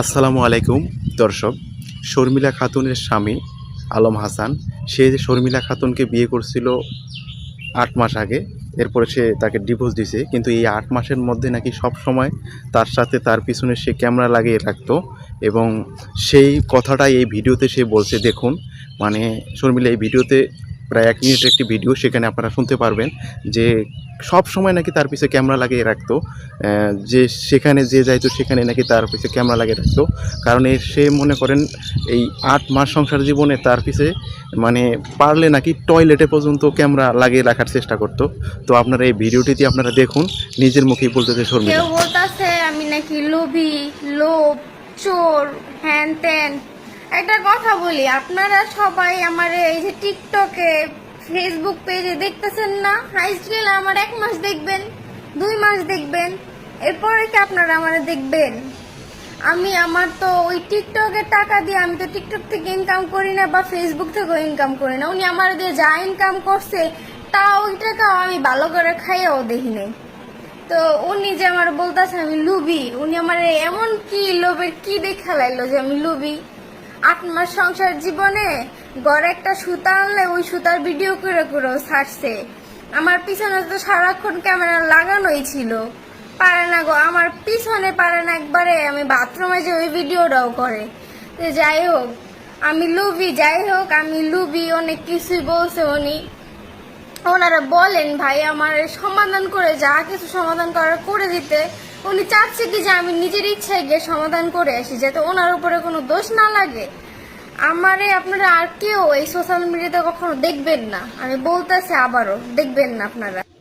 আসসালামু আলাইকুম, দর্শক। শর্মিলা খাতুনের স্বামী আলম হাসান, সে যে শর্মিলা খাতুনকে বিয়ে করছিল আট মাস আগে, এরপরে সে তাকে ডিভোর্স দিছে, কিন্তু এই আট মাসের মধ্যে নাকি সব সময় তার সাথে তার পিছনে সে ক্যামেরা লাগিয়ে রাখতো এবং সেই কথাটাই এই ভিডিওতে সে বলছে, দেখুন মানে শর্মিলা এই ভিডিওতে প্রায় এক মিনিটের একটি ভিডিও, সেখানে আপনারা শুনতে পারবেন যে সব সময় নাকি তার পিছে ক্যামেরা লাগিয়ে রাখতো। যে সেখানে যে যাইতো সেখানে নাকি তার পিছে ক্যামেরা লাগিয়ে রাখতো। কারণ সে মনে করেন এই আট মাস সংসার জীবনে তার পিছে মানে পারলে নাকি টয়লেটে পর্যন্ত ক্যামেরা লাগিয়ে রাখার চেষ্টা করতো। তো আপনারা এই ভিডিওটিতে আপনারা দেখুন, নিজের মুখেই বলতেছে শর্মিলা। কেউ আমি নাকি লোভী, লোভ, চোর হ্যান ত্যান একটা কথা বলি, আপনারা সবাই আমার এই যে টিকটকে ফেসবুক পেজে দেখতেছেন না? হাইস্ট গেলে আমার এক মাস দেখবেন, দুই মাস দেখবেন, এরপরে কি আপনারা আমার দেখবেন? আমি আমার তো ওই টিকটকের টাকা দিয়ে আমি তো টিকটক থেকে ইনকাম করি না বা ফেসবুক থেকেও ইনকাম করি না। উনি আমার দিয়ে যা ইনকাম করছে তা ওই টাকাও আমি ভালো করে খাইয়াও দেখি নাই। তো উনি যে আমার বলতেছে আমি লুবি, উনি আমার এমন কি লোভের কি দেখা লাগল যে আমি লুবি? আট মাস সংসার জীবনে গড়ে একটা সুতা আনলে ওই সুতার ভিডিও করে করে ছাড়ছে। আমার পিছনে তো সারাক্ষণ ক্যামেরা লাগানোই ছিল। পারে না গো, আমার পিছনে পারে না একবারে, আমি বাথরুমে যে ওই ভিডিওটাও করে। যাই হোক, আমি লুবি যাই হোক, আমি লুবি অনেক কিছুই বলছে উনি। ওনারা বলেন, ভাই, আমার সমাধান করে যা, কিছু সমাধান করার করে দিতে। উনি চাচ্ছে কি যে আমি নিজের ইচ্ছায় গিয়ে সমাধান করে আসি, যাতে ওনার উপরে কোনো দোষ না লাগে। আমারে আপনারা আর কেউ এই সোশ্যাল মিডিয়াতে কখনো দেখবেন না। আমি বলতেছি আবারও, দেখবেন না আপনারা।